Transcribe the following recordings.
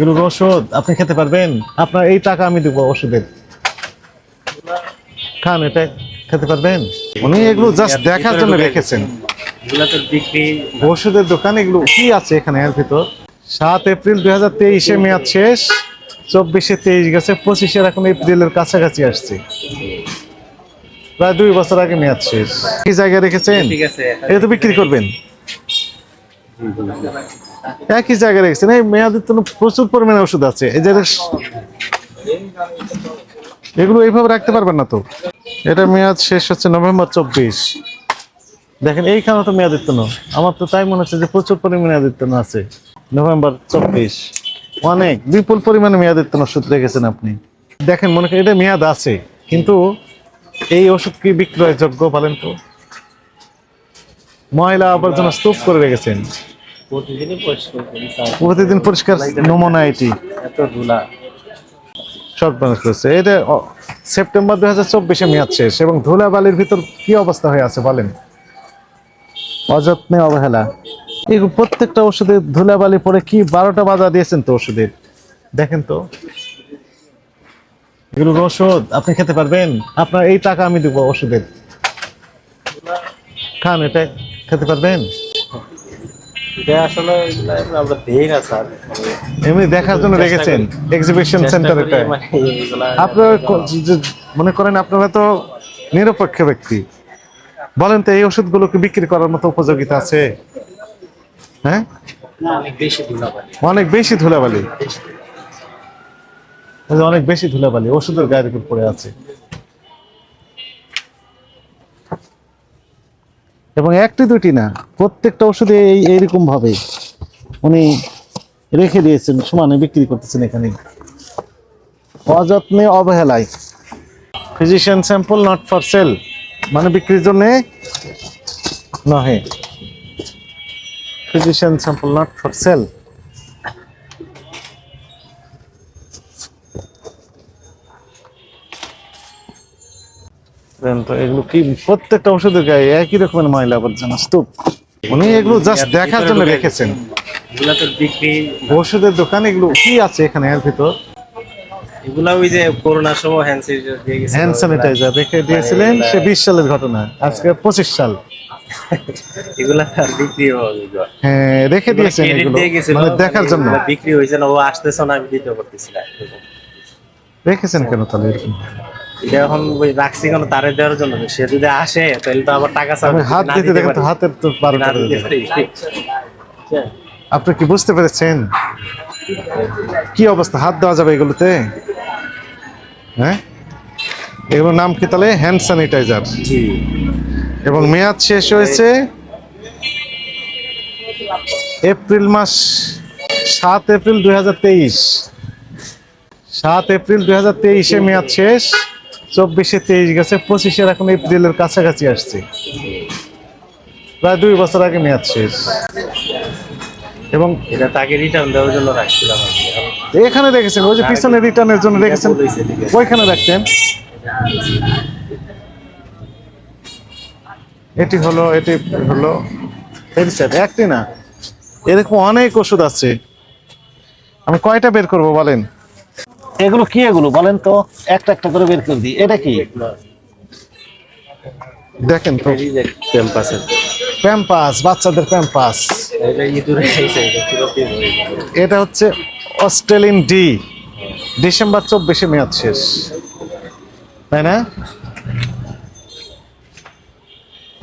এগুলোর ওষুধ আপনি খেতে পারবেন? আপনার এই টাকা আমি দেবো ওষুধের। খান এটা খেতে পারবেন? উনি এগুলো জাস্ট দেখার জন্য রেখেছেন। ওষুধের দোকান এগুলো কি আছে এখানে এর ভিতর? সাত এপ্রিল দুই হাজার তেইশে মেয়াদ শেষ চব্বিশে তেইশ গেছে পঁচিশের এখন এপ্রিলের কাছাকাছি আসছে। প্রায় দুই বছর আগে মেয়াদ শেষ। কি জায়গায় রেখেছেন? এটা তো বিক্রি করবেন। একই জায়গায় রেখেছেন। এই মেয়াদের তো প্রচুর পরিমাণে ওষুধ আছে। এই যে এগুলো এইভাবে রাখতে পারবেন না তো? এটা মেয়াদ শেষ হচ্ছে নভেম্বর চব্বিশ। দেখেন এইখানে তো মেয়াদিত্তন আমার তো তাই মনে হচ্ছে যে প্রচুর পরিমাণে মেয়াদিত্তন আছে। নভেম্বর চব্বিশ। অনেক, বিপুল পরিমাণে মেয়াদিত্তন ওষুধ রেখেছেন আপনি। দেখেন, মনে করেন, এটা মেয়াদ আছে, কিন্তু এই ওষুধ কি বিক্রয়যোগ্য বলেন তো? ময়লা আবর্জনা স্তূপ করে রেখেছেন। প্রতিদিনই পরিষ্কার করি স্যার। প্রতিদিন পরিষ্কার নমুনা এটি? এত ধুলা। শর্ট মানুষ করছে। এটা সেপ্টেম্বর দুই হাজার চব্বিশে মেয়াদ শেষ এবং ধুলাবালির ভিতর কি অবস্থা হয়ে আছে বলেন? অযত্নে অবহেলা। এই প্রত্যেকটা ওষুধে ধুলাবালি পরে কি বারোটা বাজা দিয়েছেন তো ওষুধের দেখেন তো। এগুলোর ওষুধ আপনি খেতে পারবেন? আপনার এই টাকা আমি দেবো ওষুধের। খান এটা খেতে পারবেন? এটা আসলে আমরা দেই না স্যার। মানে এমনি দেখার জন্য রেখেছেন এক্সিবিশন সেন্টার এটা এগুলা আপনার মনে করেন তো নিরপেক্ষ ব্যক্তি। বলেন তো এই ওষুধগুলো কি বিক্রি করার মতো উপযোগিতা আছে? হ্যাঁ? অনেক বেশি ধুলাবালি। অনেক বেশি ধুলাবালি ওষুধের গায়ের উপর পড়ে আছে। এবং একটি দুটি না, প্রত্যেকটা ওষুধে এই এইরকম ভাবে উনি রেখে দিয়েছেন, সমানে বিক্রি করতেছেন এখানে। অযত্নে অবহেলায়। Physician sample not for sale মানে বিক্রির জন্য নহে। Physician sample not for sale তো এগুলো কি? প্রত্যেকটা ওষুধের গায়ে একই রকমের ময়লা আবর্জনা স্তূপ। উনি এগুলো জাস্ট দেখার জন্য রেখেছেন। ওষুধের দোকান এগুলো কি আছে এখানে এর ভিতর? এগুলা ওই যে করোনার সময় হ্যান্ড স্যানিটাইজার দিয়ে গেছে হ্যান্ড স্যানিটাইজার রেখে দিয়েছিলেন সে বিশ সালের ঘটনা আজকে সাল। এগুলা আর বিক্রি হ্যাঁ রেখে দিয়েছেন এগুলো মানে দেখার মানে জন্য। বিক্রি না ও আসতেছে না আমি দিতে পারতেছি না। রেখেছেন কেন তাহলে এরকম? এটা এখন ওই রাখছি কেন তারে দেওয়ার জন্য সে যদি আসে তাহলে তো আবার টাকা চাবে। হাত দিতে দেখেন তো হাতের তো বারো না। পারি। আপনি কি বুঝতে পেরেছেন? কি অবস্থা? হাত দেওয়া যাবে এগুলোতে? হ্যাঁ? এগুলোর নাম কি তাহলে? Hand sanitiser. এবং মেয়াদ শেষ হয়েছে এপ্রিল মাস সাত এপ্রিল দুই হাজার তেইশ। সাত এপ্রিল দুই হাজার তেইশে মেয়াদ শেষ। চব্বিশে তেইশ গেছে পঁচিশের এখন এপ্রিলের কাছাকাছি আসছে। প্রায় দুই বছর আগে মেয়াদ শেষ। এবং এটা তাকে রিটার্ন দেওয়ার জন্য রাখছিলাম। এখন রেখেছেন ওই যে পিছনে রিটার্নের জন্য রেখেছেন ওইখানে রাখতেন। এটি হলো এটি হলো স্যার একটি না। এরকম অনেক ওষুধ আছে। আমি কয়টা বের করব বলেন? এগুলো কি এগুলো বলেন তো? একটা একটা করে বের করে দিই। এটা কি? দেখেন তো। ক্যাম্পাসের প্যাম্পাস বাচ্চাদের প্যাম্পাস এটা হচ্ছে অস্ট্রেলিয়ান ডি। ডিসেম্বর চব্বিশে মেয়াদ শেষ। তাই না?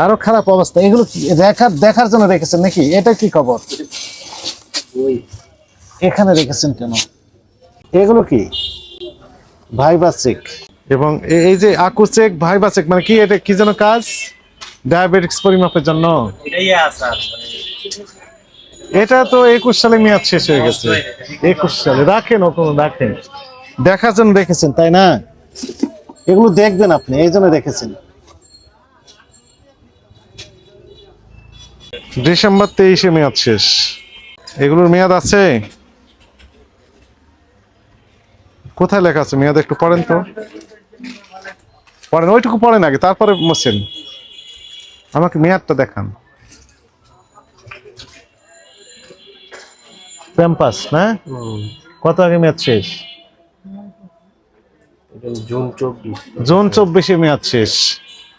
আরও খারাপ অবস্থা। এগুলো কি? দেখার দেখার জন্য রেখেছেন নাকি? এটা কি খবর? এখানে রেখেছেন কেন? এগুলো কি? ভাইবাসিক এবং এই যে আকুচেক ভাইবাসিক মানে কি এটা কি যেন কাজ? ডায়াবেটিক্স পরিমাপের জন্য। এটাই আছে আর মানে এটা তো একুশ সালে মেয়াদ শেষ হয়ে গেছে। একুশ সালে। রাখেন ও কোনো রাখেন। দেখার জন্য রেখেছেন তাই না? এগুলো দেখবেন আপনি এই জন্য রেখেছেন ডিসেম্বর তেইশে মেয়াদ শেষ। এগুলোর মেয়াদ আছে? কোথায় লেখা আছে? মেয়াদ একটু পড়েন তো। পড়েন ওইটুকু পড়েন আগে তারপরে মোছেন আমাকে মেয়াদটা দেখান। প্যাম্পাস না? কত আগে মেয়াদ শেষ? জুন চব্বিশ। জুন চব্বিশে মেয়াদ শেষ।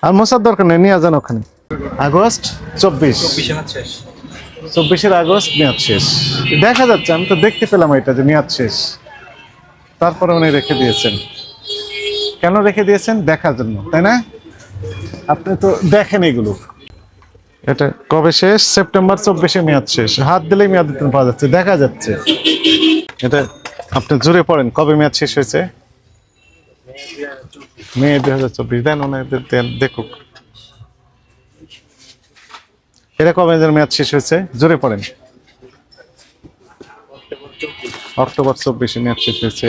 আর মশার দরকার নেই নিয়ে যান ওখানে। আগস্ট চব্বিশ। চব্বিশের আগস্ট মেয়াদ শেষ। দেখা যাচ্ছে আমি তো দেখতে পেলাম এটা যে মেয়াদ শেষ। তারপরে উনি রেখে দিয়েছেন। কেন রেখে দিয়েছেন? দেখার জন্য, তাই না? আপনি তো দেখেন এগুলো। এটা কবে শেষ? সেপ্টেম্বর চব্বিশে মেয়াদ শেষ। হাত দিলেই মেয়াদ দিতে পাওয়া যাচ্ছে, দেখা যাচ্ছে। এটা আপনি জুড়ে পড়েন, কবে মেয়াদ শেষ হয়েছে? মে দুই হাজার চব্বিশ, দেন ওনাদের দেখুক। এটা কবে মেয়াদ শেষ হয়েছে? জোরে পড়েন। অক্টোবর চব্বিশে মেয়াদ শেষ হয়েছে।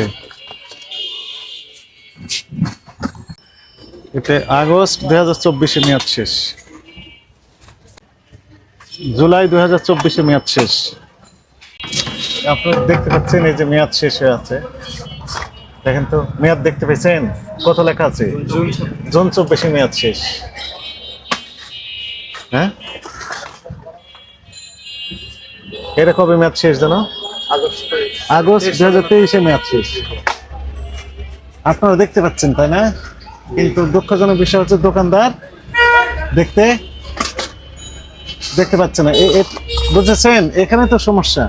এতে আগস্ট দুই হাজার চব্বিশে মেয়াদ শেষ। জুলাই দুই হাজার চব্বিশে মেয়াদ শেষ। আপনারা দেখতে পাচ্ছেন এই যে মেয়াদ শেষ হয়ে আছে। দেখেন তো মেয়াদ দেখতে পেয়েছেন কত লেখা আছে? জুন চব্বিশে। মেয়াদ শেষ। হ্যাঁ? এটা কবে মেয়াদ শেষ জানো? আগস্ট দুই হাজার তেইশে মেয়াদ শেষ। আপনারা দেখতে পাচ্ছেন তাই না? কিন্তু দুঃখজনক বিষয় হচ্ছে দোকানদার দেখতে দেখতে পাচ্ছে না। বুঝেছেন? এখানে তো সমস্যা।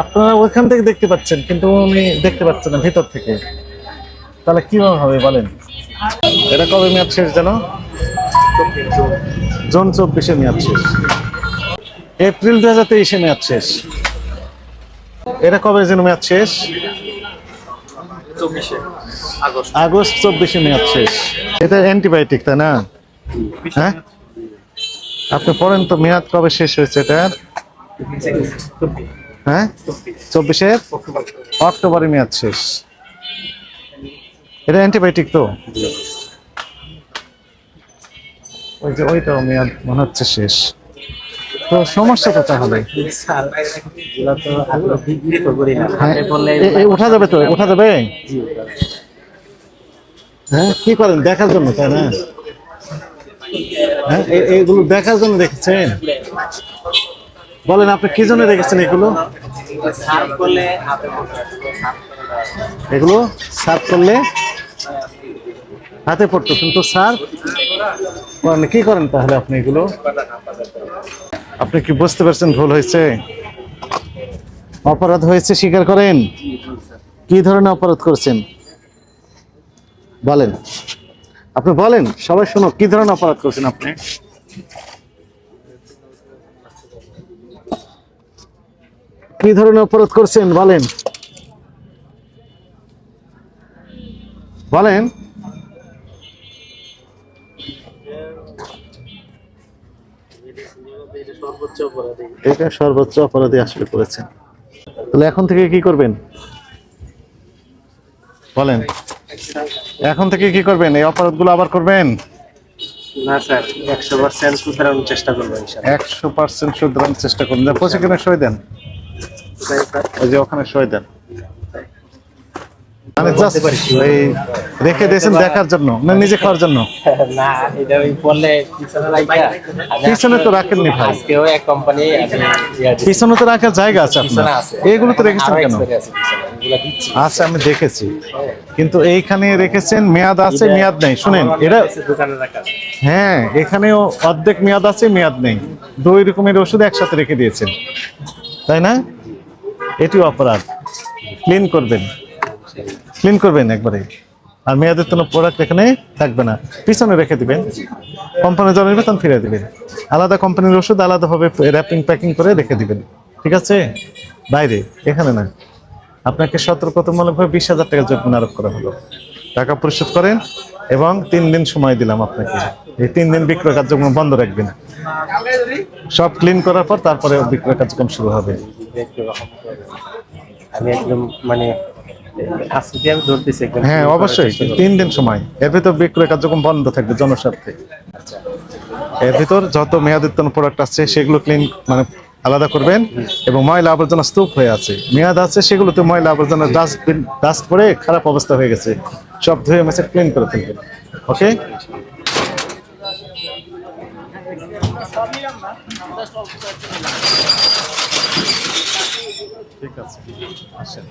আপনারা ওইখান থেকে দেখতে পাচ্ছেন, কিন্তু উনি দেখতে পাচ্ছেন না ভিতর থেকে। তাহলে কীভাবে হবে বলেন? এটা কবে মেয়াদ শেষ জানো জুন চব্বিশে মেয়াদ শেষ। এপ্রিল দু হাজার তেইশে মেয়াদ শেষ। এটা কবে যেন মেয়াদ শেষ? চব্বিশে। আগস্ট। আগস্ট চব্বিশে মেয়াদ শেষ। এটা অ্যান্টিবায়োটিক তাই না? হ্যাঁ? আপনি পড়েন তো মেয়াদ কবে শেষ হয়েছে এটার? হ্যাঁ? চব্বিশে অক্টোবরে মেয়াদ শেষ। এটা অ্যান্টিবায়োটিক তো? ওই যে ওইটাও মেয়াদ মনে হচ্ছে শেষ। তো সমস্যা তো তাহলে হ্যাঁ উঠা যাবে তো? উঠা যাবে? জি হ্যাঁ? কি করেন? দেখার জন্য, তাই না? হ্যাঁ? এগুলো দেখার জন্য দেখেছেন বলেন, আপনি কি জন্য দেখেছেন এগুলো? এগুলো সার্ভ করলে হাতে পড়তো, কিন্তু সার্ভ করেন। কি করেন তাহলে আপনি এগুলো? আপনি কি বুঝতে পারছেন ভুল হয়েছে? অপরাধ হয়েছে, স্বীকার করেন? কি ধরনের অপরাধ করেছেন? বলেন। আপনি বলেন, সবাই শোনো কি ধরনের অপরাধ করছেন আপনি? কি ধরনের অপরাধ করছেন, বলেন। বলেন। এটা সর্বোচ্চ অপরাধী আসলে করেছেন। তাহলে এখন থেকে কি করবেন? বলেন। এখন থেকে কি করবেন? এই অপরাধগুলো আবার করবেন? না স্যার একশো পার্সেন্ট সুতরাং চেষ্টা করবেন একশো পার্সেন্ট শুধরানোর চেষ্টা করবেন পঁচিশ কিনে সই দেন। ওই যে ওখানে সই দেন। মানে এই রেখে দিয়েছেন দেখার জন্য না নিজে খাওয়ার জন্য? না এটা ওই বললে পিছনে রাখা পিছনে তো রাখেননি ভাই। আজকেও এক কোম্পানি আমি পিছনে তো রাখার জায়গা আছে আপনার। এইগুলো তো রেখেছেন কেন? এগুলা আচ্ছা আমি দেখেছি। কিন্তু এইখানে রেখেছেন মেয়াদ আছে মেয়াদ নেই। শুনেন এটা। হ্যাঁ এখানেও অর্ধেক মেয়াদ আছে মেয়াদ নেই। দুই রকমের ওষুধ একসাথে রেখে দিয়েছেন। তাই না? এটিও অপরাধ। ক্লিন করবেন। ক্লিন করবেন একবারে। আর মেয়াদের কোনো প্রোডাক্ট এখানে থাকবে না। পিছনে রেখে দিবেন। কোম্পানি জনের বেতন ফিরে দিবেন। আলাদা কোম্পানির ওষুধ আলাদাভাবে র্যাপিং প্যাকিং করে রেখে দিবেন। ঠিক আছে? বাইরে, এখানে না। আপনাকে সতর্কতামূলকভাবে বিশ হাজার টাকা জরিমানা আরোপ করা হলো। টাকা পরিশোধ করেন এবং তিন দিন সময় দিলাম আপনাকে। এই তিন দিন বিক্রয় কার্যক্রম বন্ধ রাখবেন। সব ক্লিন করার পর তারপরে বিক্রয় কার্যক্রম শুরু হবে। আমি একদম মানে হ্যাঁ অবশ্যই। তিন দিন সময়। এর ভিতর বিক্রয় কার্যক্রম বন্ধ থাকবে জনস্বার্থে। এর ভিতর যত মেয়াদোত্তন প্রোডাক্ট আছে সেগুলো ক্লিন মানে আলাদা করবেন এবং ময়লা আবর্জনা স্তূপ হয়ে আছে। মেয়াদ আছে সেগুলোতে ময়লা আবর্জনা ডাস্টবিন ডাস্ট করে খারাপ অবস্থা হয়ে গেছে। সব ধুয়ে মেসে ক্লিন করে ফেলবেন। ওকে ঠিক আছে। আসেন।